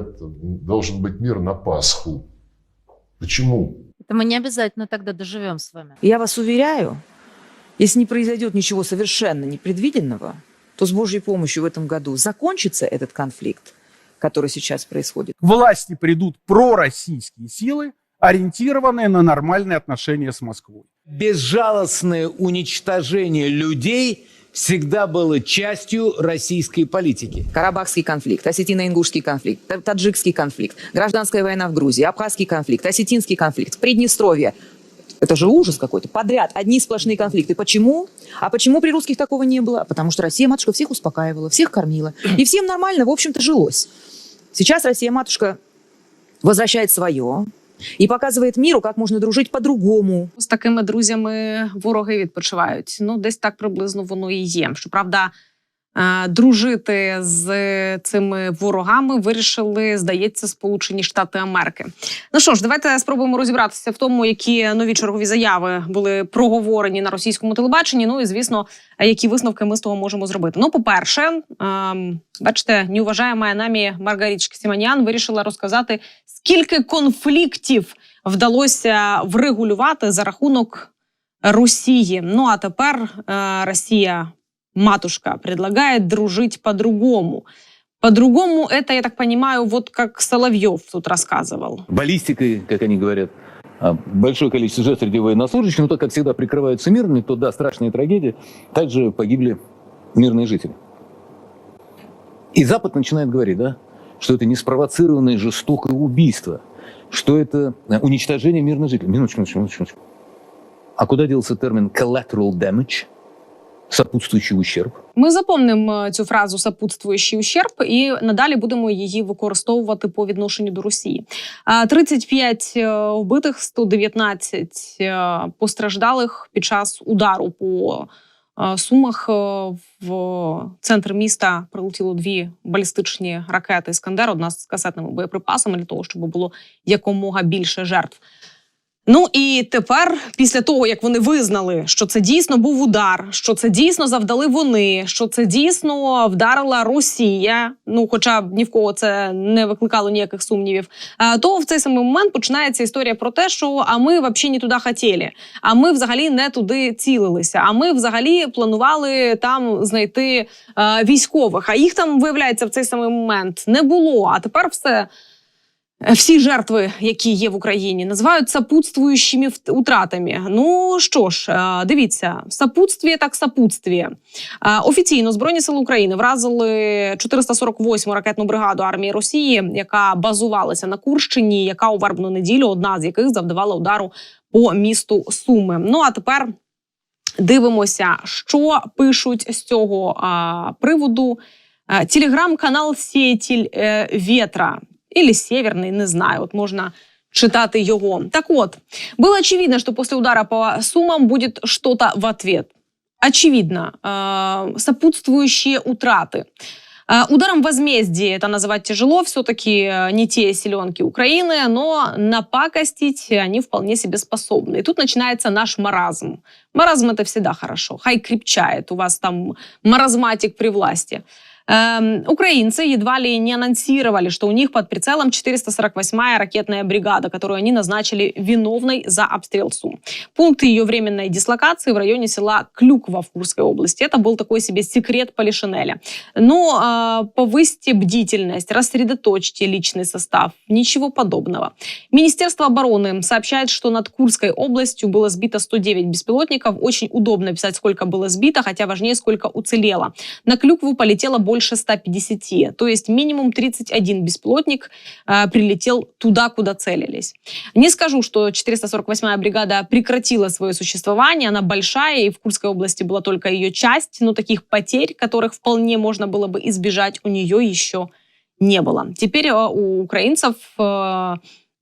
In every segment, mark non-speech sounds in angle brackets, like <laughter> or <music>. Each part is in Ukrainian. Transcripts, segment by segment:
говорят, должен быть мир на Пасху. Почему? Это мы не обязательно тогда доживем с вами. Я вас уверяю, если не произойдет ничего совершенно непредвиденного, то с Божьей помощью в этом году закончится этот конфликт, который сейчас происходит. Власти придут пророссийские силы, ориентированные на нормальные отношения с Москвой. Безжалостное уничтожение людей всегда было частью российской политики. Карабахский конфликт, осетино-ингушский конфликт, та- таджикский конфликт, гражданская война в Грузии, абхазский конфликт, осетинский конфликт, Приднестровье. Это же ужас какой-то. Подряд одни сплошные конфликты. Почему? А почему при русских такого не было? Потому что Россия-матушка всех успокаивала, всех кормила. И всем нормально, в общем-то, жилось. Сейчас Россия-матушка возвращает свое и показывает миру, как можно дружить по-другому. з такими друзями вороги відпочивають. Ну, десь так приблизно воно і є. Щоправда, дружити з цими ворогами вирішили, здається, Сполучені Штати Америки. Ну що ж, давайте спробуємо розібратися в тому, які нові чергові заяви були проговорені на російському телебаченні. Ну і звісно, які висновки ми з того можемо зробити. Ну, по-перше, ем, бачите, неуважаєма намі Маргарічка Сіманян вирішила розказати, скільки конфліктів вдалося врегулювати за рахунок Росії. Ну а тепер е, Росія, матушка, предлагає дружить по-другому. По-другому это, я так понимаю, вот как Соловьев тут рассказывал. Баллистикой, как они говорят, а, большое количество жертв среди военнослужащих, но так как всегда прикрываются мирными, то да, страшные трагедии. Также погибли мирные жители. И Запад начинает говорить, да, что это не спровоцированное жестокое убийство, что это э, уничтожение мирных жителей. Минуточку, минуточку, минуточку. А куда делся термин collateral damage? Сопутствующий ущерб. Ми запомнимо цю фразу сопутствуючий ущерб і надалі будемо її використовувати по відношенню до Росії. А, 35 е, вбитих, 119 е, постраждалих під час удару по е, сумах. е, В центр міста прилетіло дві балістичні ракети Іскандер, одна з касетними боєприпасами для того, щоб було якомога більше жертв. Ну і тепер, після того як вони визнали, що це дійсно був удар, що це дійсно завдали вони, що це дійсно вдарила Росія. Ну, хоча б ні в кого це не викликало ніяких сумнівів. То в цей самий момент починається історія про те, що а ми взагалі не туди хотіли, а ми взагалі не туди цілилися. А ми взагалі планували там знайти е, військових. А їх там виявляється в цей самий момент не було. А тепер все. Е, Всі жертви, які є в Україні, називають сопутствуючими вт- утратами. Ну що ж, е, дивіться, сопутствие так сопутствие. Е, Офіційно Збройні сили України вразили 448-му ракетну бригаду армії Росії, яка базувалася на Курщині, яка у вербну неділю, одна з яких завдавала удару по місту Суми. Ну а тепер дивимося, що пишуть з цього приводу. Телеграм-канал Сетіль е, Ветра или Северный, не знаю. Вот можно читати його. Так вот, было очевидно, что после удара по Сумам будет что-то в ответ. Очевидно, э, сопутствующие утраты. Э, Ударом возмездия это называть тяжело, все-таки не те селенки Украины, но напакостить они вполне себе способны. И тут начинается наш маразм. Маразм это всегда хорошо, хай крепчает, у вас там маразматик при власти. Эм, украинцы едва ли не анонсировали, что у них под прицелом 448-я ракетная бригада, которую они назначили виновной за обстрел Сум. Пункт ее временной дислокации в районе села Клюква в Курской области. Это был такой себе секрет Полишинеля. Но э, повысьте бдительность, рассредоточьте личный состав. Ничего подобного. Министерство обороны сообщает, что над Курской областью было сбито 109 беспилотников. Очень удобно писать, сколько было сбито, хотя важнее, сколько уцелело. На Клюкву полетело больше 150, то есть минимум 31 беспилотник э, прилетел туда, куда целились. Не скажу, что 448-я бригада прекратила свое существование, она большая, и в Курской области была только ее часть, но таких потерь, которых вполне можно было бы избежать, у нее еще не было. Теперь э, у украинцев э,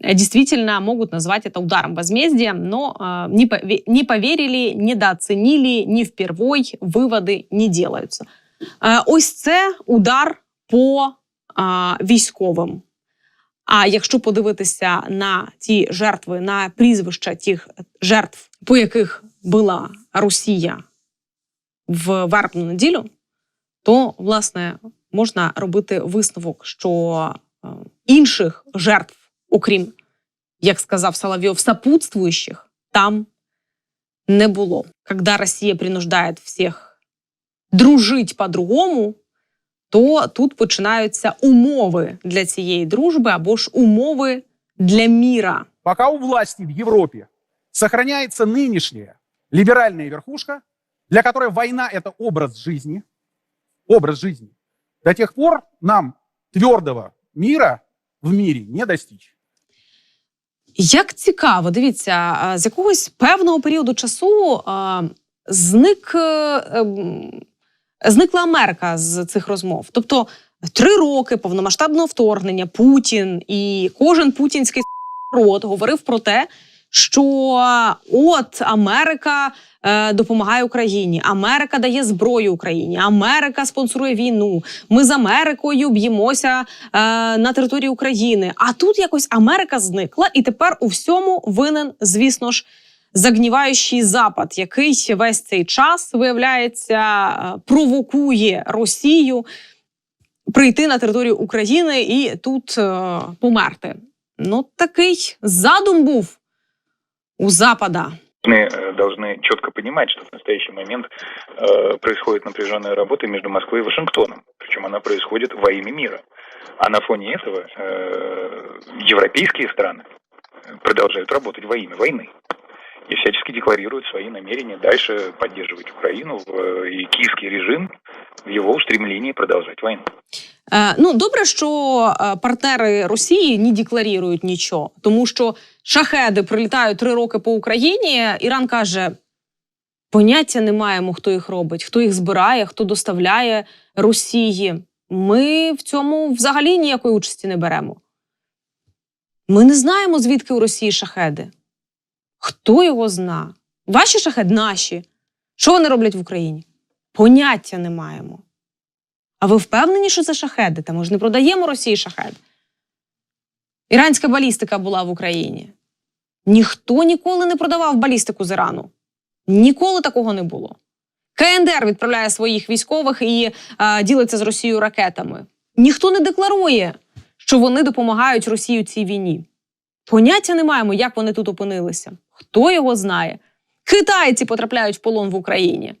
действительно могут назвать это ударом возмездия, но э, не, пове- не поверили, недооценили, не впервой, выводы не делаются. Е, Ось це удар по військовим. А якщо подивитися на ті жертви, на прізвища тих жертв, по яких була Росія в вербну неділю, то власне можна робити висновок, що е, інших жертв, окрім, як сказав Соловйов, сопутствующих, там не було. Когда Росія принуждає всіх дружить по-другому, то тут починаються умови для цієї дружби або ж умови для міра. Пока у власти в Европе сохраняется нынешняя либеральная верхушка, для которой война – это образ жизни, образ жизни, до тех пор нам твердого мира в мире не достичь. Як цікаво, дивіться, а, з якогось певного періоду часу а, зник, е, ем, зникла Америка з цих розмов. Тобто три роки повномасштабного вторгнення Путін і кожен путінський <laughs> рот говорив про те, що от Америка е, допомагає Україні, Америка дає зброю Україні, Америка спонсорує війну. Ми з Америкою б'ємося е, на території України. А тут якось Америка зникла, і тепер у всьому винен, звісно ж, загніваючий запад, який весь цей час виявляється е, провокує Росію прийти на територію України і тут е, померти. Ну, такий задум був у Запада. Мы э, должны четко понимать, что в настоящий момент э, происходит напряженная работа между Москвой и Вашингтоном. Причем она происходит во имя мира. А на фоне этого э, европейские страны продолжают работать во имя войны. И всячески декларируют свои намерения дальше поддерживать Украину в- и киевский режим в его устремлении продолжать войну. Е, ну, добре, що е, партнери Росії не декларують нічого, тому що шахеди прилітають три роки по Україні. Іран каже: поняття не маємо, хто їх робить, хто їх збирає, хто доставляє Росії. Ми в цьому взагалі ніякої участі не беремо. Ми не знаємо, звідки у Росії шахеди. Хто його зна? Ваші шахеди наші. Що вони роблять в Україні? Поняття не маємо. А ви впевнені, що це шахеди? Та ми ж не продаємо Росії шахеди. Іранська балістика була в Україні. Ніхто ніколи не продавав балістику з Ірану. Ніколи такого не було. КНДР відправляє своїх військових і е, ділиться з Росією ракетами. Ніхто не декларує, що вони допомагають Росії у цій війні. Поняття не маємо, як вони тут опинилися. Хто його знає? Китайці потрапляють в полон в Україні.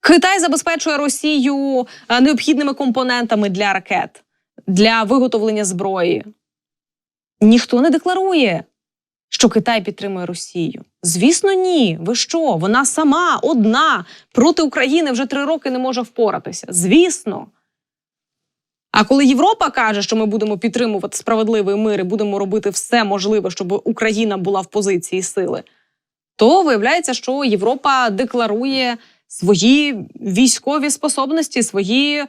Китай забезпечує Росію е, необхідними компонентами для ракет, для виготовлення зброї. Ніхто не декларує, що Китай підтримує Росію. Звісно, ні. Ви що? Вона сама одна проти України вже три роки не може впоратися. Звісно. А коли Європа каже, що ми будемо підтримувати справедливий мир і будемо робити все можливе, щоб Україна була в позиції сили, то виявляється, що Європа декларує свої військові способності, свої е,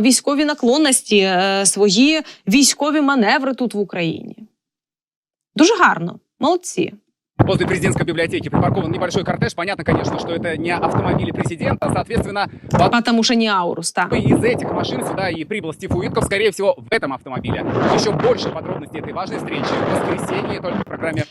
військові наклонності, е, свої військові маневри тут в Україні. Дуже гарно, молодці. Возле президентской библиотеки припаркован небольшой кортеж. Понятно, конечно, что это не автомобили президента. Соответственно, в одной Потому що не Аурус, так. из этих машин сюда и прибыл Стив Уитков, скорее всего, в этом автомобиле. Еще больше подробностей этой важной встречи в воскресенье только в программе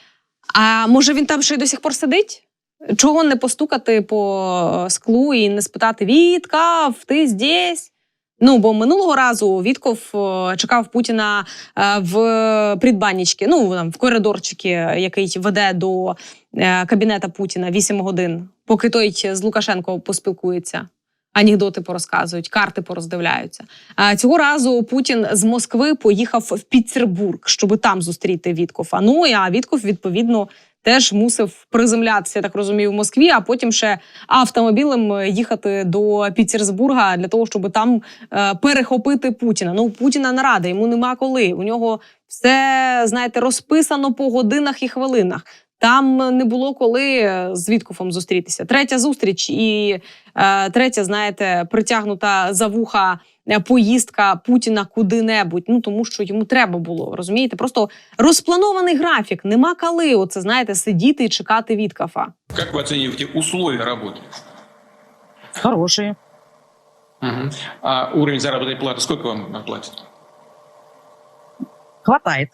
А може він там ще й до сих пор сидить? Чого не постукати по склу і не спитати Віткав, ти здесь? Ну, бо минулого разу Вітков е, чекав Путіна е, в предбаннички, ну там в коридорчики, який веде до е, кабінета Путіна 8 годин, поки той з Лукашенко поспілкується. Анекдоти порозказують, карти пороздивляються. А цього разу Путін з Москви поїхав в Пітербург, щоб там зустріти Віткофа. Ну а Вітков, відповідно, теж мусив приземлятися, я так розумію, в Москві, а потім ще автомобілем їхати до Пітерсбурга для того, щоб там е, перехопити Путіна. Ну, Путіна нарада, йому нема коли. У нього все, знаєте, розписано по годинах і хвилинах. Там не було коли е, з Віткофом зустрітися. Третя зустріч і е, третя, знаєте, притягнута за вуха е, поїздка Путіна куди-небудь. Ну тому що йому треба було. Розумієте? Просто розпланований графік. Нема коли. Оце знаєте, сидіти і чекати Віткафа. Как вы оцениваете условия работы? Хорошие. Мгм. А уровень заработной платы сколько вам платят? Хватает.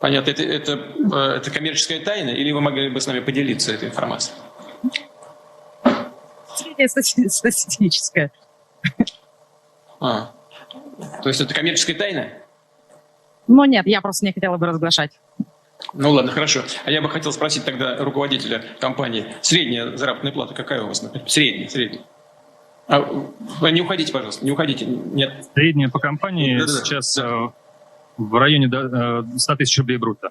Понятно, это, это, э, это коммерческая тайна, или вы могли бы с нами поделиться этой информацией? Статистическое. А, то есть это коммерческая тайна? Ну нет, я просто не хотела бы разглашать. Ну ладно, хорошо. А я бы хотел спросить тогда руководителя компании. Средняя заработная плата какая у вас? например? Средняя, средняя. А, не уходите, пожалуйста, не уходите. Нет. Средняя по компании Да-да-да. сейчас э, в районе э, 100 тысяч рублей брутто.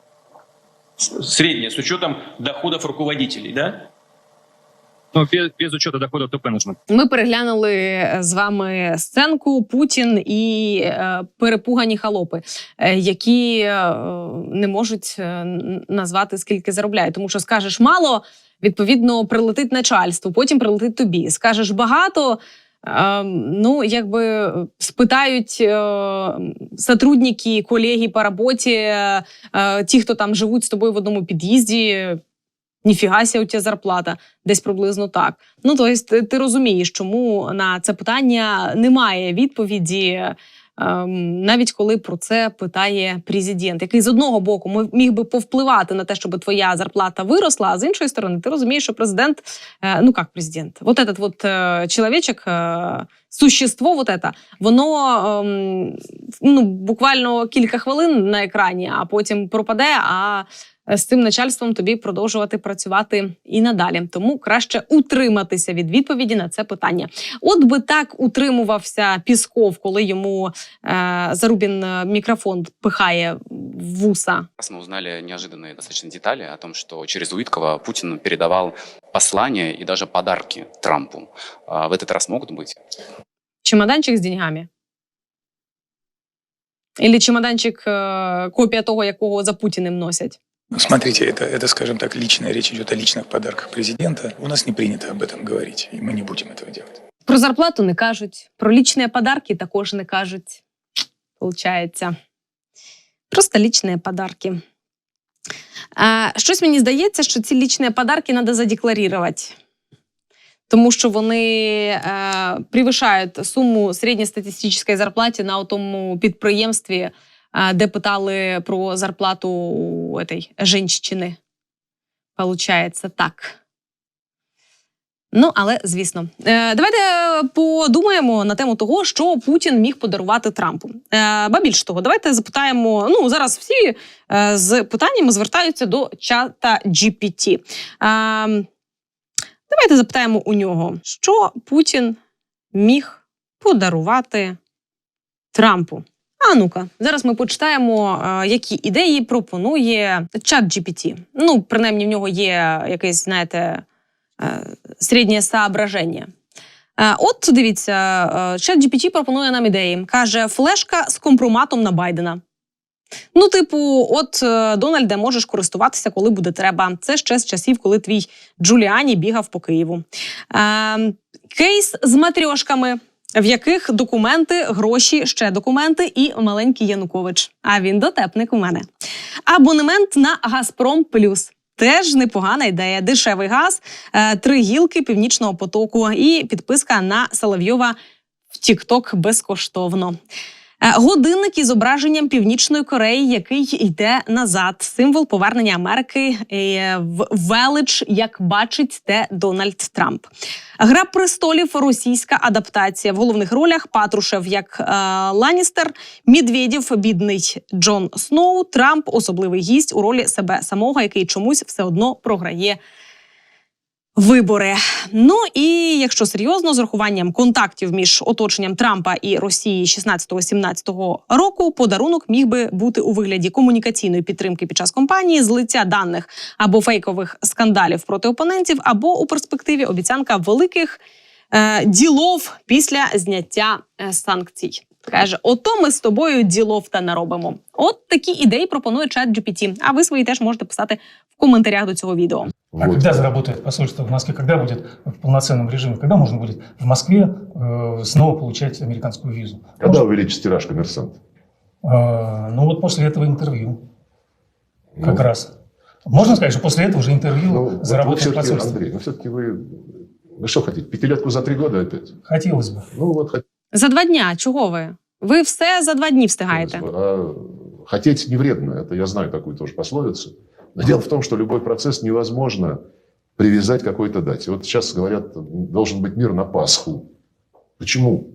С- Средняя, с учетом доходов руководителей, да? Ну, без, без учета доходов топ-менеджмента. Ми переглянули з вами сценку Путін і е, перепугані халопи, е, які е, не можуть е, назвати скільки заробляють. Тому що скажеш мало, відповідно, прилетить начальству, потім прилетить тобі. Скажеш багато. Е, Ну, якби спитають е, сотрудники, колеги по роботі, е, е, ті, хто там живуть з тобою в одному під'їзді, ніфіга ся у тебе зарплата, десь приблизно так. Ну, тобто, ти, розумієш, чому на це питання немає відповіді, ем, навіть коли про це питає президент, який з одного боку міг би повпливати на те, щоб твоя зарплата виросла, а з іншої сторони, ти розумієш, що президент, е, ну як президент, вот этот вот е, чоловічок, е, существо, вот это, воно ем, ну, буквально кілька хвилин на екрані, а потім пропаде. А з цим начальством тобі продовжувати працювати і надалі. Тому краще утриматися від відповіді на це питання. От би так утримувався Пісков, коли йому е, Зарубін е, мікрофон пихає в вуса. Раз мы узнали неожиданные достаточно детали о том, что через Уиткова Путин передавал послания и даже подарки Трампу. А в этот раз могут быть? Чемоданчик з деньгами. Или чемоданчик е, копія того, якого за Путіним носять. Ну, Смотрите, это, это, скажем так, личная речь идет о личных подарках президента. У нас не принято об этом говорить, и мы не будем этого делать. Про зарплату не кажуть, про лічні подарки також не кажуть. Получається. Просто лічні подарки. А, щось мені здається, що ці лічні подарки треба задекларувати. Тому що вони е, превышають суму середньостатистичної зарплати на тому підприємстві, е, Де питали про зарплату у этой жінщини. Получається так. Ну, але звісно, Е, давайте подумаємо на тему того, що Путін міг подарувати Трампу. Е, ба більш того, давайте запитаємо. Ну зараз всі е, з питаннями звертаються до чата GPT. Давайте запитаємо у нього, що Путін міг подарувати Трампу. А ну-ка, зараз ми почитаємо, е, які ідеї пропонує чат GPT. Ну, принаймні, в нього є якесь, знаєте, е, середнє соображення. Е, От дивіться, чат GPT пропонує нам ідеї. Каже, флешка з компроматом на Байдена. Ну, типу, от Дональде можеш користуватися, коли буде треба. Це ще з часів, коли твій Джуліані бігав по Києву. Е, кейс з матрьошками, в яких документи, гроші, ще документи і маленький Янукович. А він дотепник у мене. Абонемент на Газпром Плюс. Теж непогана ідея. Дешевий газ, е, три гілки північного потоку і підписка на Соловйова в Тікток безкоштовно. Е, Годинник із зображенням Північної Кореї, який йде назад. Символ повернення Америки е, в велич, як бачить те Дональд Трамп. Гра престолів російська адаптація. В головних ролях Патрушев як е, Ланністер, Медведєв, бідний Джон Сноу, Трамп особливий гість у ролі себе самого, який чомусь все одно програє вибори. Ну і якщо серйозно, з урахуванням контактів між оточенням Трампа і Росії 16-17 року, подарунок міг би бути у вигляді комунікаційної підтримки під час кампанії, злиття даних або фейкових скандалів проти опонентів, або у перспективі обіцянка великих е, ділов після зняття е, санкцій. Каже, ото ми з тобою ділов та наробимо. От такі ідеї пропонує чат GPT. А ви свої теж можете писати в коментарях до цього відео. А Вот. когда заработает посольство в Москве? Когда будет в полноценном режиме? Когда можно будет в Москве э, снова получать американскую визу? Когда Может, увеличить тираж коммерсант? э, ну вот после этого интервью как Ну, раз. Можно сказать, что после этого уже интервью ну, вот вы заработает все-таки, посольство? Андрей, ну все-таки вы... Вы что хотите, пятилетку за три года опять? Хотелось бы. Ну вот хотелось За два дня. Чого ви? Ви все за два дні встигаєте. бы. А хотеть не вредно, это я знаю такую тоже пословицу. Но дело в том, что любой процесс невозможно привязать к какой-то дате. Вот сейчас говорят, должен быть мир на Пасху. Почему?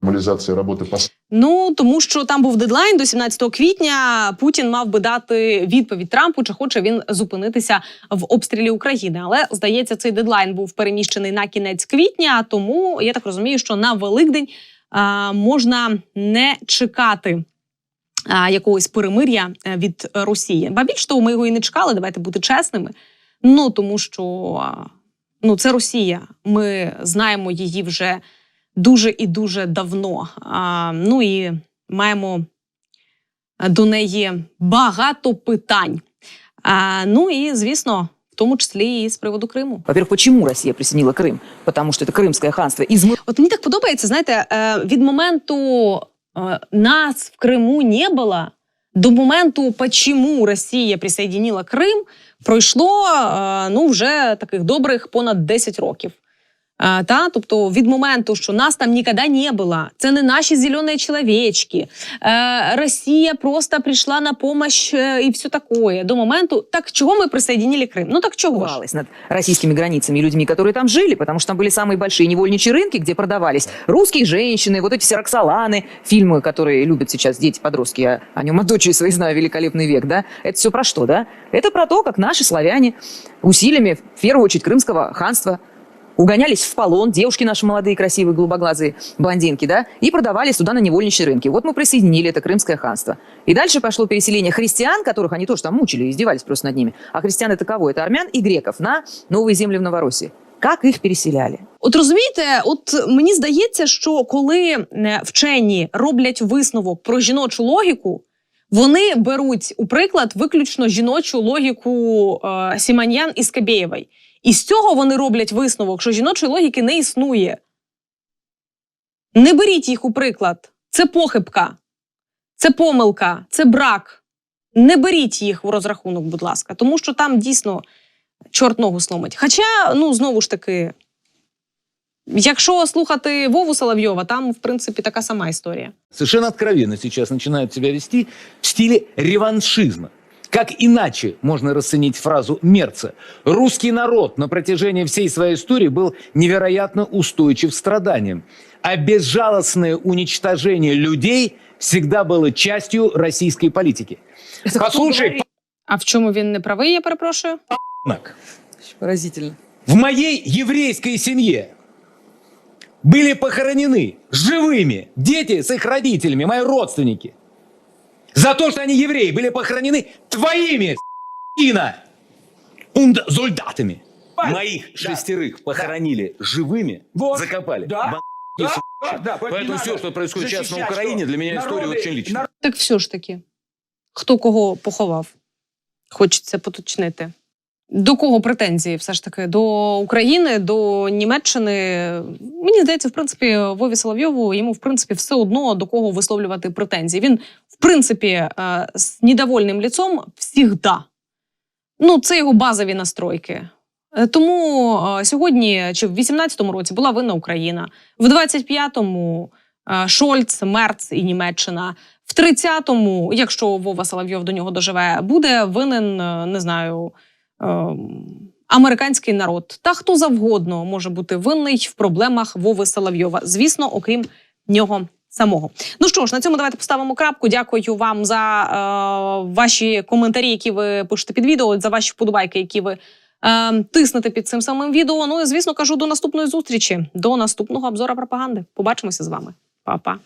формализация работы посольства. Ну тому що там був дедлайн до 17 квітня. Путін мав би дати відповідь Трампу, чи хоче він зупинитися в обстрілі України. Але здається, цей дедлайн був переміщений на кінець квітня. Тому я так розумію, що на Великдень а, можна не чекати. Якогось перемир'я е, від Росії. Ба більш того, ми його і не чекали. Давайте бути чесними. Ну тому що ну це Росія. Ми знаємо її вже дуже і дуже давно. Ну і маємо до неї багато питань. Ну і звісно, тому числі і з приводу Криму. Во-первых, почему Россия присоединила Крым? Потому что это Крымское ханство измы... От мені так подобається, знаєте, е, від моменту е, нас в Криму не було до моменту, почему Росія присоединила Крим, пройшло е, ну вже таких добрих понад 10 років. Е, Та, тобто від моменту, що нас там ніколи не було, це не наші зелені чоловічки. Е, Росія просто прийшла на помощь е, і все таке. До моменту, так чого ми присоединили Крим? Ну так чого ж? Издевалась над российскими границами и людьми, которые там жили, потому что там были самые большие невольничьи рынки, где продавались русские женщины, вот эти все Роксоланы, фильмы, которые любят сейчас дети-подростки, я о нем от дочери своей знаю, «Великолепный век», да? Это все про что, да? Это про то, как наши славяне усилиями, в первую очередь, крымского ханства, угонялись в полон, девушки наши молодые, красивые, голубоглазые, блондинки, да, и продавались туда на невольничьи рынки. Вот мы присоединили это Крымское ханство. И дальше пошло переселение христиан, которых они тоже там мучили, издевались просто над ними. А христиан это кого? Это армян и греков на новые земли в Новороссии. Как их переселяли? От розумієте, от мені здається, що коли е, вчені роблять висновок про жіночу логіку, вони беруть у приклад виключно жіночу логіку е, Сіманьян і Скабєєвої. І з цього вони роблять висновок, що жіночої логіки не існує. Не беріть їх у приклад. Це похибка, це помилка, це брак. Не беріть їх в розрахунок, будь ласка, тому що там дійсно чорт ногу сломить. Хоча, ну знову ж таки, якщо слухати Вову Соловйова, там, в принципі, така сама історія. Совершенно откровенно сейчас начинают себя вести в стиле реваншизма. Как иначе можно расценить фразу Мерца? Русский народ на протяжении всей своей истории был невероятно устойчив к страданиям, а безжалостное уничтожение людей всегда было частью российской политики. Послушай, А в чому він не правий, я перепрошую? Поразительно. в моей еврейской семье были похоронены живыми дети с их родителями, мои родственники. За то, что они евреи, были похоронены твоими Ина солдатами. Моих шестерых похоронили живыми, закопали. Бандитские сучки. Поэтому все, что происходит сейчас на Украине, для меня история очень личная. Так все ж таки, хто кого поховав? Хочеться поточнити. До кого претензії? Все ж таки до України, до Німеччини. Мені здається, в принципі, Вові Соловйову йому в принципі все одно до кого висловлювати претензії. Він, в принципі, е, з недовольним ліцом всігда. Ну, це його базові настройки. Е, Тому е, сьогодні чи в 18-му році була винна Україна, в 25-му е, Шольц, Мерц і Німеччина. В 30-му, якщо Вова Соловйов до нього доживе, буде винен, не знаю, американський народ. Та хто завгодно може бути винний в проблемах Вови Соловйова. Звісно, окрім нього. Самого ну що ж, на цьому давайте поставимо крапку. Дякую вам за е, ваші коментарі, які ви пишете під відео, за ваші вподобайки, які ви е, тиснете під цим самим відео. Ну і звісно, кажу до наступної зустрічі, до наступного обзора пропаганди. Побачимося з вами, Па-па.